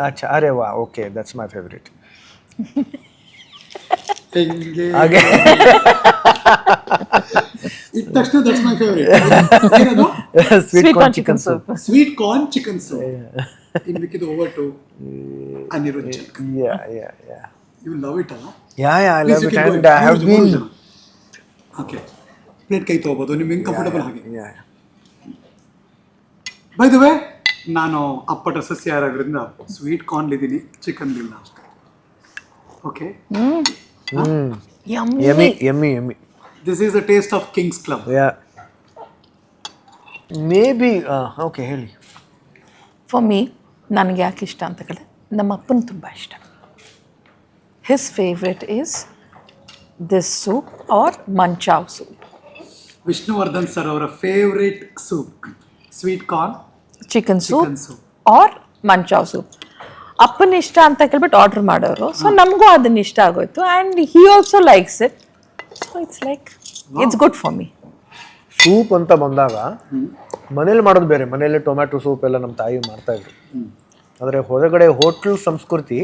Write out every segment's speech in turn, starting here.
अच्छा अरे वाह ओके दैट्स माय फेवरेट ಹೆಂಗೆ ಹಾಗೆ ಇಟ್ಟ ತಕ್ಷಣ ದಟ್ಸ್ ಮೈ ಫೇವರೇಟ್ ಏನದು sweet corn chicken soup sweet corn chicken soup in ಮಿಕ್ಕಿದ over to Aniruddh Jatkar yeah yeah yeah you love it ಅಲ್ಲ yeah yeah I love it and I have been okay plate ಕೈ ತಗೋಬೋದು ನಿಮ್ಗೆ ಹೆಂಗೆ comfortable ಹಾಗೆ ಯಾ by the way ನಾನು ಅಪ್ಪಟ ಸಸ್ಯಾಹಾರದಿಂದ ಸ್ವೀಟ್ ಕಾರ್ನ್ ಇದ್ದೀನಿ ಚಿಕನ್ ಇಲ್ಲ okay yummy yummy yummy this is the taste of kings club yeah maybe okay ಹೇಳಿ. ಫಾರ್ ಮೀ ನನಗೆ ಯಾಕೆ ಇಷ್ಟ ಅಂತ ಕಡೆ ನಮ್ಮ ಅಪ್ಪನ ತುಂಬ ಇಷ್ಟ. His favourite is this soup or manchow soup Vishnuvardhan sir ಅವರ favourite soup sweet corn chicken soup or manchow soup ಅಪ್ಪನ ಇಷ್ಟ ಅಂತ ಕೇಳ್ಬಿಟ್ಟು ಆರ್ಡರ್ ಮಾಡೋರು. ಸೊ ನಮಗೂ ಅದನ್ನ ಇಷ್ಟ ಆಗೋಯ್ತು. And he also likes it so it's like it's good for me soup ಅಂತ ಬಂದಾಗ ಮನೇಲಿ ಮಾಡೋದು ಬೇರೆ. ಮನೆಯಲ್ಲೇ ಟೊಮ್ಯಾಟೊ ಸೂಪ್ ಎಲ್ಲ ನಮ್ಮ ತಾಯಿ ಮಾಡ್ತಾ ಇದ್ರು. ಆದರೆ ಹೊರಗಡೆ ಹೋಟ್ಲ್ ಸಂಸ್ಕೃತಿ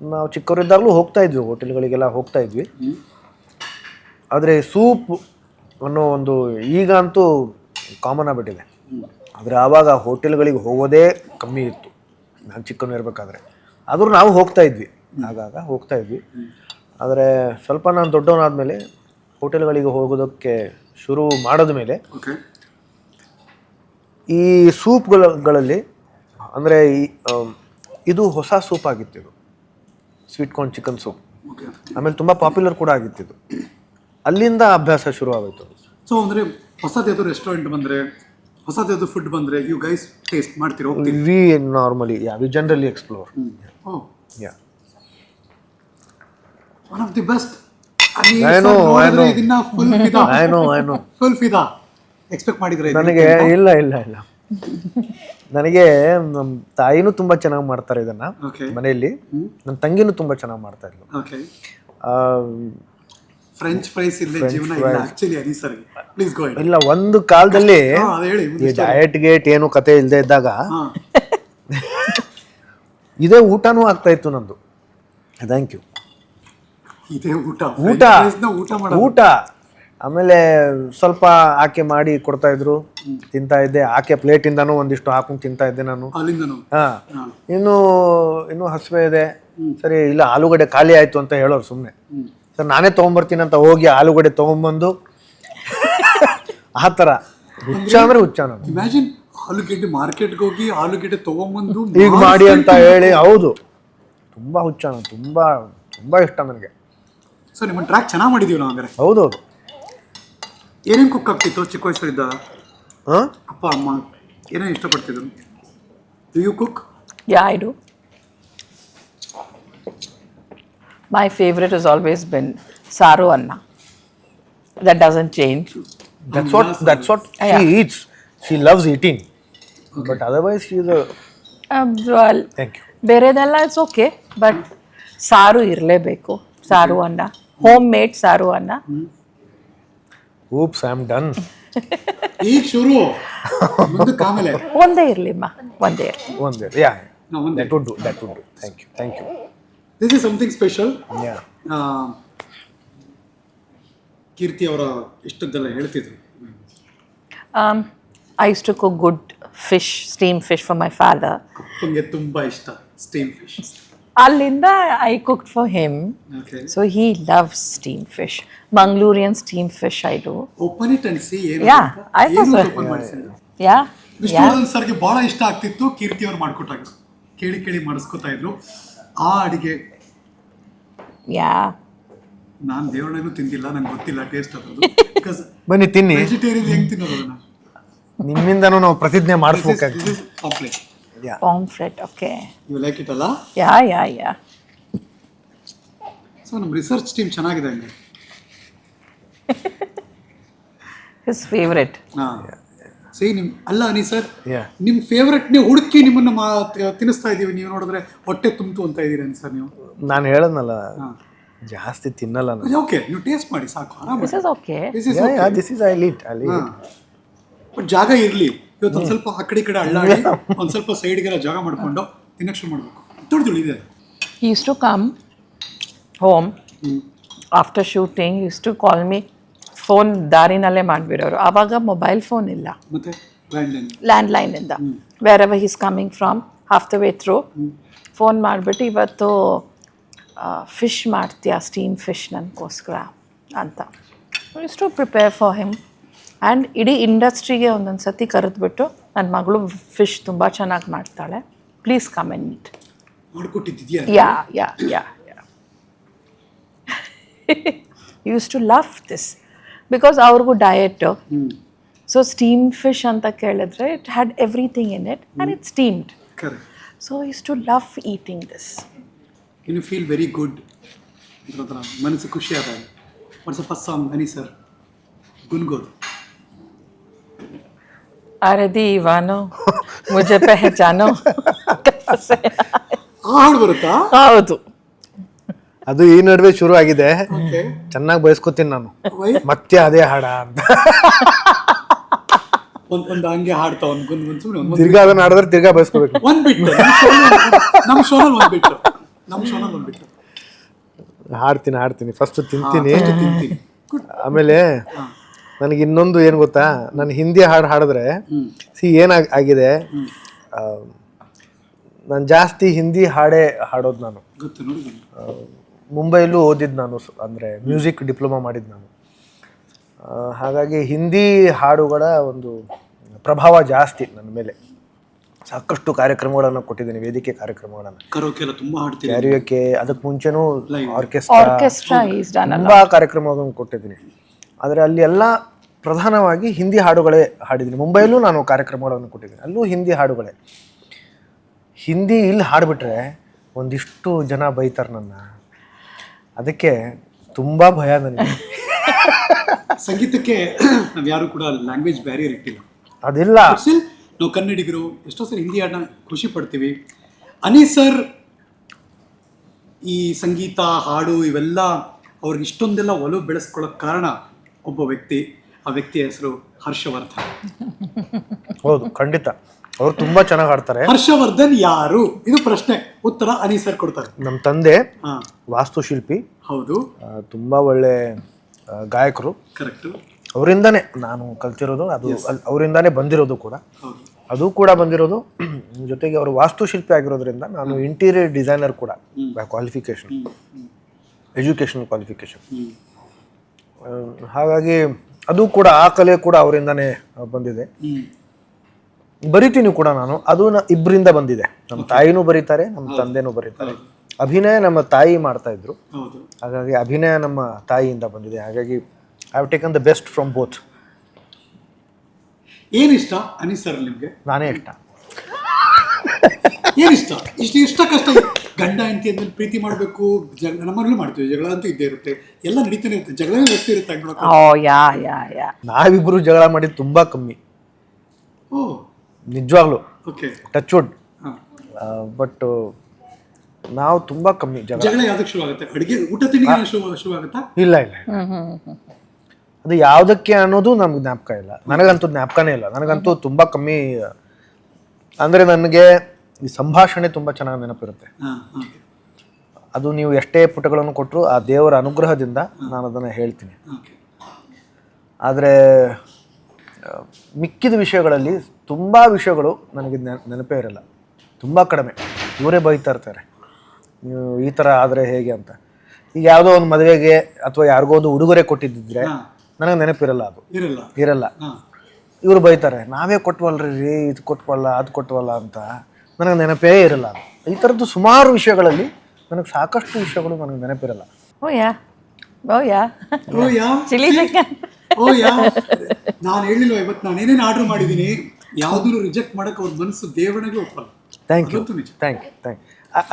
ನಾವು ಚಿಕ್ಕವರಿದ್ದಾಗಲೂ ಹೋಗ್ತಾ ಇದ್ವಿ. ಹೋಟೆಲ್ಗಳಿಗೆಲ್ಲ ಹೋಗ್ತಾ ಇದ್ವಿ. ಆದರೆ ಸೂಪ್ ಅನ್ನೋ ಒಂದು ಈಗ ಅಂತೂ ಕಾಮನ್ ಆಗಿಬಿಟ್ಟಿದೆ. ಆದರೆ ಆವಾಗ ಹೋಟೆಲ್ಗಳಿಗೆ ಹೋಗೋದೇ ಕಮ್ಮಿ ಇತ್ತು. ನಾನು ಚಿಕ್ಕವನು ಇರಬೇಕಾದ್ರೆ. ಆದರೂ ನಾವು ಹೋಗ್ತಾ ಇದ್ವಿ. ಆಗಾಗ ಹೋಗ್ತಾ ಇದ್ವಿ. ಆದರೆ ಸ್ವಲ್ಪ ನಾನು ದೊಡ್ಡವನಾದಮೇಲೆ ಹೋಟೆಲ್ಗಳಿಗೆ ಹೋಗೋದಕ್ಕೆ ಶುರು ಮಾಡಿದ ಮೇಲೆ ಈ ಸೂಪ್ಗಳಲ್ಲಿ ಅಂದರೆ ಈ ಇದು ಹೊಸ ಸೂಪ್ ಆಗಿತ್ತು ಇದು. ಸ್ವೀಟ್ ಕಾರ್ನ್ ಚಿಕನ್ ಸೂಪ್ ಆಮೇಲೆ ತುಂಬ ಪಾಪ್ಯುಲರ್ ಕೂಡ ಆಗಿತ್ತು ಇದು. ಅಲ್ಲಿಂದ ಅಭ್ಯಾಸ ಶುರು ಆಗೋಯ್ತು ಸೊ ಅಂದರೆ ಹೊಸದೇದು ರೆಸ್ಟೋರೆಂಟ್ ಬಂದರೆ ಹೊಸದೇದು ಫುಡ್ ಬಂದರೆ ಯು ಗೈಸ್ ಟೇಸ್ಟ್ ಮಾಡ್ತೀರೋ we normally yeah we generally explore oh yeah one of the best full Fida I know I know full Fida expect ಮಾಡಿದ್ರೆ ನನಗೆ ಇಲ್ಲ ಇಲ್ಲ ಇಲ್ಲ. ನನಗೆ ನಮ್ಮ ತಾಯಿನೂ ತುಂಬ ಚೆನ್ನಾಗಿ ಮಾಡ್ತಾರೆ ಇದನ್ನ ಮನೆಯಲ್ಲಿ. ನನ್ನ ತಂಗಿನೂ ತುಂಬ ಚೆನ್ನಾಗಿ ಮಾಡ್ತಾ ಇದ್ಲು. ಫ್ರೆಂಚ್ ಫ್ರೈಸ್ ಇಲ್ಲದೆ ಜೀವನ ಇಲ್ಲ actually Ani sir. Please go ಇಲ್ಲ ಒಂದು ಕಾಲದಲ್ಲಿ ಹೇಳಿ ಈ ಡಯಟ್ ಗೇಟ್ ಏನು ಕತೆ ಇಲ್ಲದೆ ಇದ್ದಾಗ ಇದೇ ಊಟನೂ ಆಗ್ತಾ ಇತ್ತು ನಂದು. ಥ್ಯಾಂಕ್ ಯು ಇದೇ ಊಟ. ಊಟ. ಊಟ ಊಟ. ಆಮೇಲೆ ಸ್ವಲ್ಪ ಆಕೆ ಮಾಡಿ ಕೊಡ್ತಾ ಇದ್ರು. ತಿಂತಾ ಇದ್ದೆ. ಆಕೆ ಪ್ಲೇಟಿಂದನೂ ಒಂದಿಷ್ಟು ಹಾಕೊಂಡು ತಿಂತಾ ಇದ್ದೆ ನಾನು. ಹಾ. ಇನ್ನು ಇನ್ನು ಹಸಿವೆ ಇದೆ. ಸರಿ ಇಲ್ಲ ಆಲೂಗಡ್ಡೆ ಖಾಲಿ ಆಯ್ತು ಅಂತ ಹೇಳೋರು ಸುಮ್ಮನೆ ಸರ್ ನಾನೇ ತೊಗೊಂಬರ್ತೀನಿ ಅಂತ ಹೋಗಿ ಆಲೂಗಡ್ಡೆ ತೊಗೊಂಬಂದು. ಆ ಥರ. ಹುಚ್ಚ ಅಂದ್ರೆ ಹುಚ್ಚ ನಾನು. ಇಮ್ಯಾಜಿನ್ ಆಲೂಗಡ್ಡೆ ಮಾರ್ಕೆಟ್ಗೆ ಹೋಗಿ ಆಲೂಗಡ್ಡೆ ತಗೊಂಬಂದು ಈಗ ಮಾಡಿ ಅಂತ ಹೇಳಿ ಹೌದು. ತುಂಬ ಹುಚ್ಚ ನಾನು ತುಂಬ ತುಂಬಾ ಇಷ್ಟ ನನಗೆ. ಸೊ ನಿಮ್ಮ ಟ್ರ್ಯಾಕ್ ಚೆನ್ನಾಗಿ ಮಾಡಿದೀವಿ ನಾವು ಹಂಗಾರೆ. ಹೌದೌದು ಏನೇನು ಕುಕ್ ಆಗ್ತಿತ್ತು ಚಿಕ್ಕ ವಯಸ್ಸಲ್ಲಿದ್ದ? ಹಾಂ ಅಪ್ಪ ಅಮ್ಮ ಏನೇನು ಇಷ್ಟಪಡ್ತಿದ್ರು? Do you cook yeah I do. My favorite has always been Saru Anna. That doesn't change. That's what that's what she eats she loves eating but otherwise she is Uh, well, thank you ಬೇರೆದೆಲ್ಲ it's okay but ಸಾರು ಇರಲೇಬೇಕು. ಸಾರು ಅನ್ನ home made ಸಾರು ಅನ್ನ I am done ಈಗ ಶುರು. ಮುಂದಕ್ಕೆ ಆಮೇಲೆ ಒಂದೇ ಇರಲಿಮ್ಮ ಒಂದೇ ಇರಲಿ. ಒಂದೇ. ಯಾ ನಾವು ಒಂದೇ. That would do that would do thank you thank you this is something special yeah Keerthi ಅವರ ಇಷ್ಟದ್ದೆಲ್ಲ ಹೇಳ್ತಿದ್ರು. I I used to cook good fish, for fish for my father. ಅಪ್ಪಂಗೆ ತುಂಬಾ ಇಷ್ಟ ಸ್ಟೀಮ್ ಫಿಶ್ ಅಲ್ಲಿಂದ I cook for him so he love steam fish Mangalorean steam fish I do open it and see yeah I yeah. Vishnuvardhan ಸರ್ಗೆ ಬಹಳ ಇಷ್ಟ ಆಗ್ತಿತ್ತು ಕೀರ್ತಿ ಅವ್ರು ಮಾಡ್ಕೊಟ್ಟಾಗ. ಕೇಳಿ ಕೇಳಿ ಮಾಡಿಸ್ಕೊತಾ ಇದ್ರು. ಆ ಅಡಿಗೆ Yeah. ನಾನು ದೇವಣ್ಣನೂ ತಿಂದಿಲ್ಲ ನಂಗೆ ಗೊತ್ತಿಲ್ಲ ಟೇಸ್ಟ್ ಅದು ಬನ್ನಿ ತಿನ್ನಿ. ವೆಜಿಟೇರಿಯನ್ ಹೆಂಗ್ ತಿನ್ನೋದು ಅದನ್ನ? ನಿಮ್ಮಿಂದನೂ ನಾವು ಪ್ರತಿಜ್ಞೆ ಮಾಡಿಸ್ಬೇಕಾಗ್ತದೆ ಕಾಂಪ್ಲೆಕ್ಸ್ ಯಾ ಓಮ್ ಫ್ರೆಟ್ ಓಕೆ ಯು ಲೈಕ್ ಇಟ್ ಅಲ್ಲ ಯಾ ಯಾ ಯಾ ಸೊ ನಮ್ಮ ರಿಸರ್ಚ್ ಟೀಮ್ ಚೆನ್ನಾಗಿದೆ ಹಂಗೆ. ಹಿಸ್ ಫೇವ್ರೆಟ್ ಹಾ. ಸಿ ನಿಮ್ ಅಲ್ಲ ಅನಿ ಸರ್ ಯಾ ನಿಮ್ ಫೇವ್ರೆಟ್ ನೀವು ಹುಡುಕಿ ನಿಮ್ಮನ್ನ ಮಾ- ತಿನ್ನಿಸ್ತಾ ಇದೀವಿ ನೀವು ನೋಡಿದ್ರೆ ಹೊಟ್ಟೆ ತುಂಬಿತು ಅಂತ ಅನಿ ಸರ್ ನೀವು. ನಾನು ಹೇಳದ್ನಲ್ಲ ಜಾಸ್ತಿ ತಿನ್ನಲ್ಲ ನಾನು. ಓಕೆ ನೀವು ಟೇಸ್ಟ್ ಮಾಡಿ ಸಾಕು ಆರಾಮ this is okay this is this is I lead ಅಲ್ಲಿ ಬಟ್ ಜಾಗ ಇರಲಿ ಇವತ್ತು ಒಂದು ಸ್ವಲ್ಪ ಆ ಕಡೆ ಈ ಕಡೆ ಅಳ್ಳಾಡಿ ಒಂದು ಸ್ವಲ್ಪ ಸೈಡ್ಗೆಲ್ಲ ಜಾಗ ಮಾಡ್ಕೊಂಡು ತಿನ್ನಕ್ಕೆ ಶುರು ಮಾಡಬೇಕು. ತುಳು ತುಳು ಇದೆ He used to come home after shooting, he used to call me phone ದಾರಿನಲ್ಲೇ ಮಾಡಿಬಿಡೋರು. ಆವಾಗ ಮೊಬೈಲ್ ಫೋನ್ ಇಲ್ಲ. ಲ್ಯಾಂಡ್ಲೈನಿಂದ wherever he's coming from half the way through phone ಮಾಡಿಬಿಟ್ಟು ಇವತ್ತು ಫಿಶ್ ಮಾಡ್ತೀಯಾ ಸ್ಟೀಮ್ ಫಿಶ್ ನನಗೋಸ್ಕರ ಅಂತ. Is to prepare for him and ಇಡೀ ಇಂಡಸ್ಟ್ರಿಗೆ ಒಂದೊಂದು ಸತಿ ಕರೆದ್ಬಿಟ್ಟು ನನ್ನ ಮಗಳು ಫಿಶ್ ತುಂಬ ಚೆನ್ನಾಗಿ ಮಾಡ್ತಾಳೆ. Please come and meet yeah yeah yeah use to love this because ಅವ್ರಿಗೂ ಡಯಟು ಸೊ ಸ್ಟೀಮ್ ಫಿಶ್ ಅಂತ ಕೇಳಿದ್ರೆ it had everything in it and it steamed correct so use to love eating this you feel very good ಒಂಥರ ಮನಸ್ಸು ಖುಷಿ ಆದಾಗ what's first song ಅನಿ sir ಗುನ್ಗೋದು अरे दीवानो मुझे पहचानो ಆ ಹಾಡು ಬರುತ್ತಾ ಹೌದು ಅದು ಈ ನಡುವೆ ಶುರು ಆಗಿದೆ. ಚೆನ್ನಾಗಿ ಬಯಸ್ಕೊತೀನಿ ನಾನು. ಮತ್ತೆ ಅದೇ ಹಾಡ ಅಂತ. ಒಂದು ಒಂದು ಹಂಗೆ ಹಾಡ್ತಾ ಒಂದು ಗುನ್ ಸುಮ್ಮನೆ ಒಂದು ತಿರ್ಗಾ ಅದನ್ನ ಹಾಡಿದ್ರೆ ತಿರ್ಗಾ ಬಯಸ್ಕೋಬೇಕು. ಒಂದು ಬಿಟ್ಟು. ನಮ್ಮ ಶೋನಲ್ಲಿ ಒಂದು ಬಿಟ್ಟು. ನಮ್ಮ ಶೋನಲ್ಲಿ ಒಂದು ಬಿಟ್ಟು. ಹಾಡ್ತೀನಿ ಹಾಡ್ತೀನಿ. ಫಸ್ಟ್ ತಿಂತೀನಿ. ತಿಂತೀನಿ. ಆಮೇಲೆ ನನಗೆ ಇನ್ನೊಂದು ಏನು ಗೊತ್ತಾ? ನಾನು ಹಿಂದಿ ಹಾಡು ಹಾಡಿದ್ರೆ ಸಿ ಏನಾಗ ಆಗಿದೆ? ನಾನು ಜಾಸ್ತಿ ಹಿಂದಿ ಹಾಡೇ ಹಾಡೋದು ನಾನು. ಮುಂಬೈಲೂ ಓದಿದ್ದು ನಾನು ಸ- ಅಂದರೆ ಮ್ಯೂಸಿಕ್ ಡಿಪ್ಲೊಮಾ ಮಾಡಿದ್ದು ನಾನು. ಆ, ಹಾಗಾಗಿ ಹಿಂದಿ ಹಾಡುಗಳ ಒಂದು ಪ್ರಭಾವ ಜಾಸ್ತಿ ನನ್ನ ಮೇಲೆ. ಸಾಕಷ್ಟು ಕಾರ್ಯಕ್ರಮಗಳನ್ನು ಕೊಟ್ಟಿದ್ದೀನಿ ವೇದಿಕೆ ಕಾರ್ಯಕ್ರಮಗಳನ್ನು. ತುಂಬಾ ಕ್ಯಾರಿಯೋಕೆ ಅದಕ್ಕೆ ಮುಂಚೆನೂ ಆರ್ಕೆಸ್ಟ್ರಾ ಆರ್ಕೆಸ್ಟ್ರಾ ಈಸ್ ಡನ್ ತುಂಬ ಕಾರ್ಯಕ್ರಮಗಳನ್ನು ಕೊಟ್ಟಿದ್ದೀನಿ. ಆದರೆ ಅಲ್ಲಿ ಎಲ್ಲ ಪ್ರಧಾನವಾಗಿ ಹಿಂದಿ ಹಾಡುಗಳೇ ಹಾಡಿದ್ದೀನಿ. ಮುಂಬೈಲೂ ನಾನು ಕಾರ್ಯಕ್ರಮಗಳನ್ನು ಕೊಟ್ಟಿದ್ದೀನಿ. ಅಲ್ಲೂ ಹಿಂದಿ ಹಾಡುಗಳೇ. ಹಿಂದಿ ಇಲ್ಲಿ ಹಾಡಿಬಿಟ್ರೆ ಒಂದಿಷ್ಟು ಜನ ಬೈತಾರೆ ನನ್ನ. ಅದಕ್ಕೆ ತುಂಬ ಭಯ ನನಗೆ. ಸಂಗೀತಕ್ಕೆ ನಾವು ಯಾರು ಕೂಡ ಲ್ಯಾಂಗ್ವೇಜ್ ಬ್ಯಾರಿಯರ್ ಇಟ್ಟಿಲ್ಲ. ಅದಿಲ್ಲ. ನಾವು ಕನ್ನಡಿಗರು ಎಷ್ಟೋ ಸರಿ ಹಿಂದಿ ಹಾಡನ್ನ ಖುಷಿ ಪಡ್ತೀವಿ. ಅನಿ ಸರ್ ಈ ಸಂಗೀತ ಹಾಡು ಇವೆಲ್ಲ ಅವ್ರಿಗೆ ಇಷ್ಟೊಂದೆಲ್ಲ ಒಲವು ಬೆಳೆಸ್ಕೊಳ್ಳೋಕೆ ಕಾರಣ ಒಬ್ಬ ವ್ಯಕ್ತಿ. ಆ ವ್ಯಕ್ತಿಯ ಹೆಸರು ಹರ್ಷವರ್ಧನ್. ಹೌದು ಖಂಡಿತ. ಅವ್ರು ತುಂಬಾ ಚೆನ್ನಾಗಿ ಆಡ್ತಾರೆ. ಹರ್ಷವರ್ಧನ್ ಯಾರು? ಇದು ಪ್ರಶ್ನೆ. ಉತ್ತರ ಅನಿ ಸರ್ ಕೊಡ್ತಾರೆ. ನಮ್ಮ ತಂದೆ ಹಾ. ವಾಸ್ತುಶಿಲ್ಪಿ. ಹೌದು. ತುಂಬಾ ತುಂಬ ಒಳ್ಳೆ ಆ, ಗಾಯಕರು. ಕರೆಕ್ಟ್ ಅವರಿಂದಾನೇ ನಾನು ಕಲ್ತಿರೋದು ಅದು ಅಲ್- ಅವರಿಂದಾನೇ ಬಂದಿರೋದು ಕೂಡ. ಹೌದು. ಅದು ಕೂಡ ಬಂದಿರೋದು ಜೊತೆಗೆ ಅವರು ವಾಸ್ತುಶಿಲ್ಪಿ ಆಗಿರೋದ್ರಿಂದ ನಾನು ಇಂಟೀರಿಯರ್ ಡಿಸೈನರ್ ಕೂಡ ಕ್ವಾಲಿಫಿಕೇಶನ್ ಎಜುಕೇಷನಲ್ ಕ್ವಾಲಿಫಿಕೇಶನ್ ಹ್ಮ್ ಹಾಗಾಗಿ ಅದು ಕೂಡ ಆ ಕಲೆ ಕೂಡ ಅವರಿಂದಾನೇ ಬಂದಿದೆ. ಹ್ಮ್. ಬರಿತೀನಿ ಕೂಡ ನಾನು. ಅದು ನ- ಇಬ್ಬರಿಂದ ಬಂದಿದೆ. ನಮ್ಮ ತಾಯಿನೂ ಬರೀತಾರೆ ನಮ್ಮ ತಂದೆನೂ ಬರೀತಾರೆ. ಅಭಿನಯ ನಮ್ಮ ತಾಯಿ ಮಾಡ್ತಾ ಇದ್ರು. ಹೌದು. ಹಾಗಾಗಿ ಅಭಿನಯ ನಮ್ಮ ತಾಯಿಯಿಂದ ಬಂದಿದೆ. ಹಾಗಾಗಿ I have taken the best from both ಏನಿಷ್ಟ any sir ನಿಮಗೆ? ನಾನೇ ಇಷ್ಟ. ಏನಿಷ್ಟ ಇಷ್ಟು? ಇಷ್ಟ ಕಷ್ಟ ಗಂಡ ಹೆಂಡತಿ ಅಂದ್ಮೇಲೆ ಪ್ರೀತಿ ಮಾಡಬೇಕು. ನಮ್ಮಲ್ಲೂ ಮಾಡ್ತೀವಿ. ಜಗಳ ಅಂತೂ ಇದ್ದೇ ಇರುತ್ತೆ. ಎಲ್ಲ ನಡೀತಾನೆ ಇರುತ್ತೆ. ಜಗಳವೇ ಜಾಸ್ತಿ ಇರುತ್ತೆ ಹಂಗ್ ಯಾ ಯಾ ಯಾ ನಾವಿಬ್ಬರು ಜಗಳ ಮಾಡಿದ್ದು ತುಂಬಾ ಕಮ್ಮಿ. ಓ ನಿಜವಾಗ್ಲೂ. ಓಕೆ. ಟಚ್ ವುಡ್ ಬಟ್ ನಾವು ತುಂಬಾ ಕಮ್ಮಿ ಜಗಳ ಜಗಳ ಯಾವ್ದಕ್ಕೆ ಶುರು ಆಗುತ್ತೆ ಅಡುಗೆ ಊಟ ತಿಂಡಿಗೆ ಶುರು ಶುರು ಆಗುತ್ತಾ ಇಲ್ಲ ಇಲ್ಲ. ಅದು ಯಾವುದಕ್ಕೆ ಅನ್ನೋದು ನಮ್ಗೆ ಜ್ಞಾಪಕ ಇಲ್ಲ. ನನಗಂತೂ ಜ್ಞಾಪಕನೇ ಇಲ್ಲ. ನನಗಂತೂ ತುಂಬಾ ಕಮ್ಮಿ ಅಂದ್ರೆ ನನಗೆ ಈ ಸಂಭಾಷಣೆ ತುಂಬಾ ಚೆನ್ನಾಗಿ ನೆನಪಿರುತ್ತೆ. ಅದು ನೀವು ಎಷ್ಟೇ ಪುಟಗಳನ್ನು ಕೊಟ್ಟರು ಆ ದೇವರ ಅನುಗ್ರಹದಿಂದ ನಾನು ಅದನ್ನು ಹೇಳ್ತೀನಿ. ಆದರೆ ಮಿಕ್ಕಿದ ವಿಷಯಗಳಲ್ಲಿ ತುಂಬ ವಿಷಯಗಳು ನನಗೆ ನೆನ- ನೆನಪೇ ಇರಲ್ಲ. ತುಂಬ ಕಡಿಮೆ. ಇವರೇ ಬೈತಾ ಇರ್ತಾರೆ. ನೀವು ಈ ಥರ ಆದರೆ ಹೇಗೆ ಅಂತ. ಈಗ ಯಾವುದೋ ಒಂದು ಮದುವೆಗೆ ಅಥವಾ ಯಾರಿಗೋ ಒಂದು ಉಡುಗೊರೆ ಕೊಟ್ಟಿದ್ದಿದ್ರೆ ನನಗೆ ನೆನಪಿರಲ್ಲ ಅದು. ಇರಲ್ಲ. ಇರಲ್ಲ. ಇವರು ಬೈತಾರೆ ನಾವೇ ಕೊಟ್ವಲ್ರಿ ರೀ ಇದು ಕೊಟ್ವಲ್ಲ ಅದು ಕೊಟ್ವಲ್ಲ ಅಂತ. ನನಗೆ ನೆನಪೇ ಇರಲ್ಲ ಅದು. ಈ ಥರದ್ದು ಸುಮಾರು ವಿಷಯಗಳಲ್ಲಿ ನನಗೆ ಸಾಕಷ್ಟು ವಿಷಯಗಳು ನನಗೆ ನೆನಪಿರಲ್ಲ. ಓ yeah. Oh yeah. Oh yeah. Chilli chicken oh yeah. ನಾನು ಹೇಳಿಲ್ವ ಇವತ್ತು ನಾನು ಏನೇನು ಆರ್ಡರ್ ಮಾಡಿದ್ದೀನಿ ಯಾವುದನ್ನು ರಿಜೆಕ್ಟ್ ಮಾಡಕ್ಕೆ ಅವ್ರ ಮನಸ್ಸು ದೇವಣಿಗೆ ಒಪ್ಪಲ್ಲ. ಥ್ಯಾಂಕ್ ಯು ನಿಜ. Thank you thank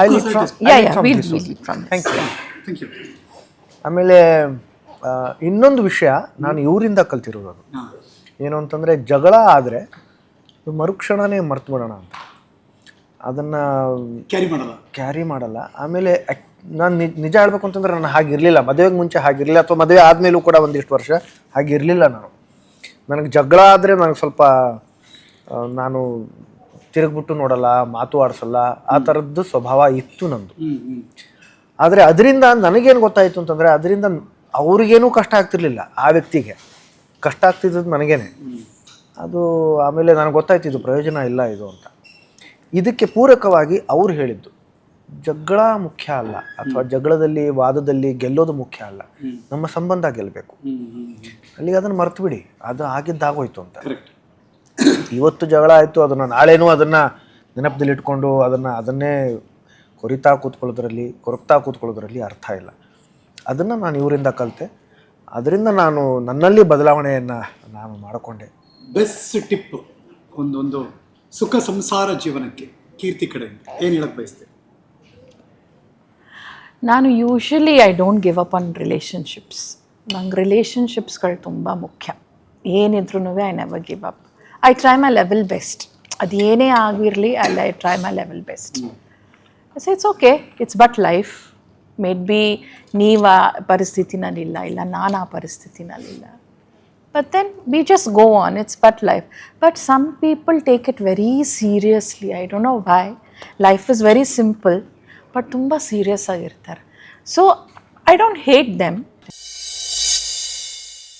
I from yeah yeah will will from thank you thank you ಆಮೇಲೆ ಇನ್ನೊಂದು ವಿಷಯ ನಾನು ಇವರಿಂದ ಕಲ್ತಿರೋದು ಅದು. ಏನು ಅಂತಂದರೆ ಜಗಳ ಆದರೆ ಮರುಕ್ಷಣನೇ ಮರ್ತು ಬಿಡೋಣ ಅಂತ. ಅದನ್ನು ಕ್ಯಾರಿ ಮಾಡಲ್ಲ. ಕ್ಯಾರಿ ಮಾಡಲ್ಲ. ಆಮೇಲೆ ನಾನು ನಿಜ ಹೇಳ್ಬೇಕು ಅಂತಂದ್ರೆ ನಾನು ಹಾಗಿರಲಿಲ್ಲ. ಮದುವೆಗೆ ಮುಂಚೆ ಹಾಗಿರಲಿಲ್ಲ. ಅಥವಾ ಮದುವೆ ಆದಮೇಲೂ ಕೂಡ ಒಂದಿಷ್ಟು ವರ್ಷ ಹಾಗಿರಲಿಲ್ಲ ನಾನು. ನನಗೆ ಜಗಳ ಆದರೆ ನನಗೆ ಸ್ವಲ್ಪ ನಾನು ತಿರುಗ್ಬಿಟ್ಟು ನೋಡಲ್ಲ ಮಾತು ಆಡಿಸಲ್ಲ. ಆ ಥರದ್ದು ಸ್ವಭಾವ ಇತ್ತು ನಂದು. ಆದರೆ ಅದರಿಂದ ನನಗೇನು ಗೊತ್ತಾಯಿತು ಅಂತಂದರೆ ಅದರಿಂದ ಅವ್ರಿಗೇನೂ ಕಷ್ಟ ಆಗ್ತಿರ್ಲಿಲ್ಲ ಆ ವ್ಯಕ್ತಿಗೆ. ಕಷ್ಟ ಆಗ್ತಿದ್ದದ್ದು ನನಗೇನೆ. ಅದು ಆಮೇಲೆ ನನಗೆ ಗೊತ್ತಾಯ್ತು ಇದು ಪ್ರಯೋಜನ ಇಲ್ಲ ಇದು ಅಂತ. ಇದಕ್ಕೆ ಪೂರಕವಾಗಿ ಅವ್ರು ಹೇಳಿದ್ದು. ಜಗಳ ಮುಖ್ಯ ಅಲ್ಲ. ಅಥವಾ ಜಗಳದಲ್ಲಿ ವಾದದಲ್ಲಿ ಗೆಲ್ಲೋದು ಮುಖ್ಯ ಅಲ್ಲ. ನಮ್ಮ ಸಂಬಂಧ ಗೆಲ್ಲಬೇಕು ಅಲ್ಲಿಗೆ ಅದನ್ನು ಮರ್ತು ಬಿಡಿ. ಅದು ಆಗಿದ್ದಾಗೋಯ್ತು ಅಂತ. ಇವತ್ತು ಜಗಳ ಆಯಿತು ಅದನ್ನು ನಾಳೆನೂ ಅದನ್ನು ನೆನಪದಲ್ಲಿ ಇಟ್ಕೊಂಡು ಅದನ್ನು ಅದನ್ನೇ ಕೊರಿತಾ ಕೂತ್ಕೊಳ್ಳೋದ್ರಲ್ಲಿ ಕೊರಗ್ತಾ ಕೂತ್ಕೊಳ್ಳೋದ್ರಲ್ಲಿ ಅರ್ಥ ಇಲ್ಲ. ಅದನ್ನು ನಾನು ಇವರಿಂದ ಕಲಿತೆ. ಅದರಿಂದ ನಾನು ನನ್ನಲ್ಲಿ ಬದಲಾವಣೆಯನ್ನು ನಾನು ಮಾಡಿಕೊಂಡೆ. ಬೆಸ್ಟ್ ಟಿಪ್ ಒಂದೊಂದು ಸುಖ ಸಂಸಾರ ಜೀವನಕ್ಕೆ ಕೀರ್ತಿ ಕಡೆ ಏನು ಹೇಳಕ್ಕೆ ಬಯಸ್ತೆ ನಾನು usually I don't give up on relationships ನಂಗೆ ರಿಲೇಷನ್ಶಿಪ್ಸ್ಗಳು ತುಂಬ ಮುಖ್ಯ. ಏನಿದ್ರೂ I never give up I try my level best ಅದು ಏನೇ ಆಗಿರಲಿ ಅಲ್ಲಿ I try my level best it's okay it's but life maybe ನೀವು ಆ ಪರಿಸ್ಥಿತಿನಲ್ಲಿಲ್ಲ, ಇಲ್ಲ ನಾನು ಆ ಪರಿಸ್ಥಿತಿನಲ್ಲಿಲ್ಲ. But then we just go on it's but life but some people take it very seriously I don't know why life is very simple but ತುಂಬ serious ಆಗಿರ್ತಾರೆ. So I don't hate them